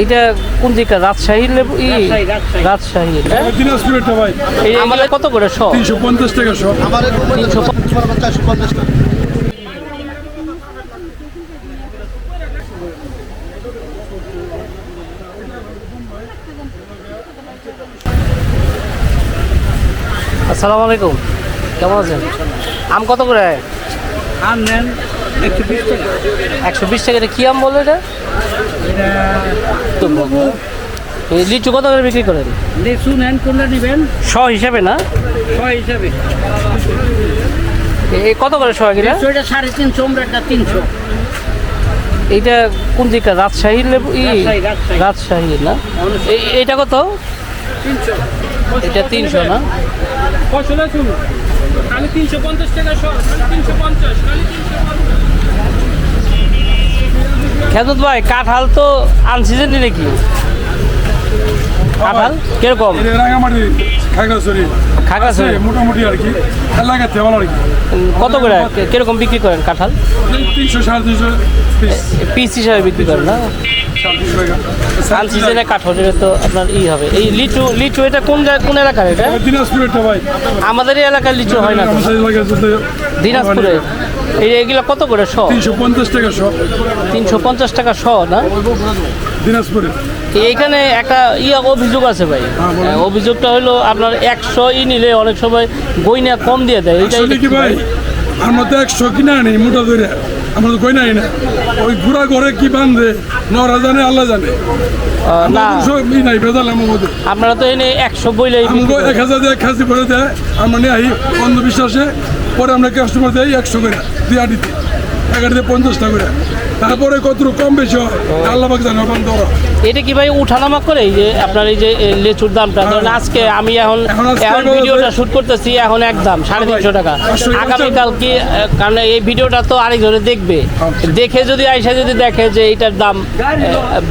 এইটা কোন দিকটা রাজশাহী লেবু? ই রাজশাহী? দিনাজপুরেরটা ভাই আমাদের কত করে শ তিনশো পঞ্চাশ টাকা সব আমাদের তিনশো পঞ্চাশ টাকা। আসসালামু আলাইকুম। কেমন আছেন? আম কত করে? আম নেন একশো বিশ টাকা। একশো বিশ টাকা। এটা কী আম বলে এটা? লিচু কত করে বিক্রি করেন? লিচু নেন কোনটা নেবেন? শ হিসাবে না? ছয় হিসাবে। কত করে শ কিনা এটা সাড়ে তিনশো আমরা তিনশো। এইটা কোন দিকটা রাজশাহী লেবু? ই রাজশাহী, না? এই এইটা কত? এটা তিনশো না? তিনশো পঞ্চাশ টাকা তিনশো পঞ্চাশ। খেদত ভাই কাঁঠাল তো আনসিজন নাকি? কাঁঠাল? কীরকম? খাগড়াছড়ি। মোটামুটি আর কি। এলাকাতে ভালো আর কি। কত করে? কীরকম বিক্রি করেন কাঁঠাল? এই তিনশো সাড়ে তিনশো পিস হিসাবে বিক্রি করেন না? তো আপনার ই হবে। এই লিচু লিচু এটা কোন কোন এলাকার এটা? এটা দিনাজপুরেরটা ভাই। আমাদের এলাকার লিচু হয় না দিনাজপুরে? এই এগুলো কত করে শ? তিনশো পঞ্চাশ টাকা সব তিনশো পঞ্চাশ টাকা শ না? দিনাজপুরে এইখানে একটা ইয়া অভিযোগ আছে ভাই। হ্যাঁ, অভিযোগটা হলো আপনার একশো ই নিলে অনেক সময় গইনা কম দিয়ে দেয়। আসলে কি ভাই? আমরা তো একশো কিনা আনি মোটা ধরে আমরা তো কই নাই না। ওই ঘুরা ঘরে কি বান্ধে নরা জানে আল্লাহ জানে। না। নাই বেজাল আমার আপনারা তো এনে একশো বইলে এক হাজার দিয়ে এক খাসি করে দেয় আমরা নিয়ে আই অন্ধবিশ্বাসে পরে আমরা কাস্টমার দেয় একশো করে দিয়ে আটিতে এক আটিতে পঞ্চাশ টাকা করে। তারপরে কত কম বেশি হয় আল্লাহ পাক জানে বন্ধ ওরা। এটা কি ভাই উঠানামা করে? এই যে আপনার এই যে লেচুর দামটা। ধরেন আজকে আমি এখন এখন ভিডিওটা শুট করতেছি এখন একদম সাড়ে তিনশো টাকা। আগামীকাল কি কারণ এই ভিডিওটা তো আরেকজনে দেখবে। দেখে যদি আইসা যদি দেখে যে এইটার দাম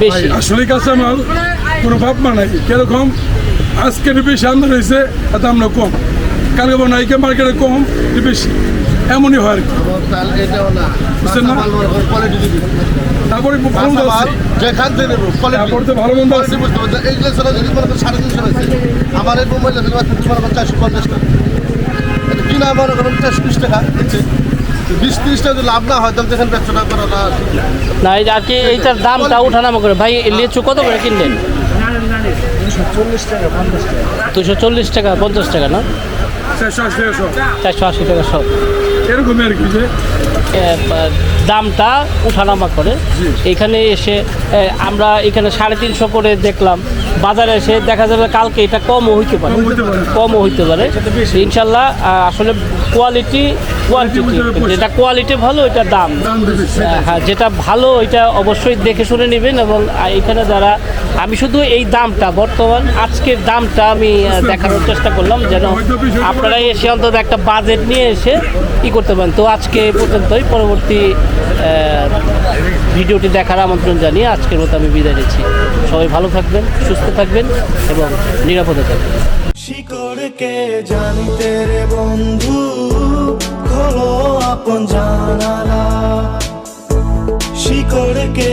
বেশি। আসলে কাঁচামাল কোনো ভাব মানাই কীরকম? আজকে একটু বেশি আমদানি হয়েছে দাম না কম। কালকে নাইকে মার্কেটে কম বেশি? এমনই হয় আর কি। বুঝছেন না? তারপরে ভালো মন্দ তারপরে তো ভালো মন্দ আছে। সাড়ে তিনশো আমার এই মোবাইল চারশো পঞ্চাশ টাকা। কিনা মনে করেন চারশো বিশ টাকা যদি লাভ না হয় তাহলে যেখানে ব্যবসা না করা না ঠিক না। না এই যে আর কি এইটার দামটা উঠানামা করে। ভাই এই লিচু কত করে কিনলেন? দুশো চল্লিশ টাকা পঞ্চাশ টাকা না? চারশো আশি টাকা সব এরকমই আর কি যে দামটা উঠানামা করে। এখানে এসে আমরা এখানে সাড়ে তিনশো করে দেখলাম। বাজারে এসে দেখা যাবে কালকে এটা কমও হইতে পারে। কমও হইতে পারে। ইনশাল্লাহ আসলে কোয়ালিটি কোয়ান্টিটি যেটা কোয়ালিটি ভালো এটা দাম। হ্যাঁ যেটা ভালো এটা অবশ্যই দেখে শুনে নেবেন এবং এখানে যারা আমি শুধু এই দামটা বর্তমান আজকের দামটা আমি দেখানোর চেষ্টা করলাম যেন আপনারা এসে অন্তত একটা বাজেট নিয়ে এসে ই করতে পারেন। তো আজকে পর্যন্তই। পরবর্তী ভিডিওটি দেখার আমন্ত্রণ জানিয়ে আজকের মতো আমি বিদায় নিচ্ছি। সবাই ভালো থাকবেন, সুস্থ থাকবেন এবং নিরাপদে থাকবেন। শিকড়কে জানিতে রে বন্ধু? খোলো আপন জানালা। শিকড়কে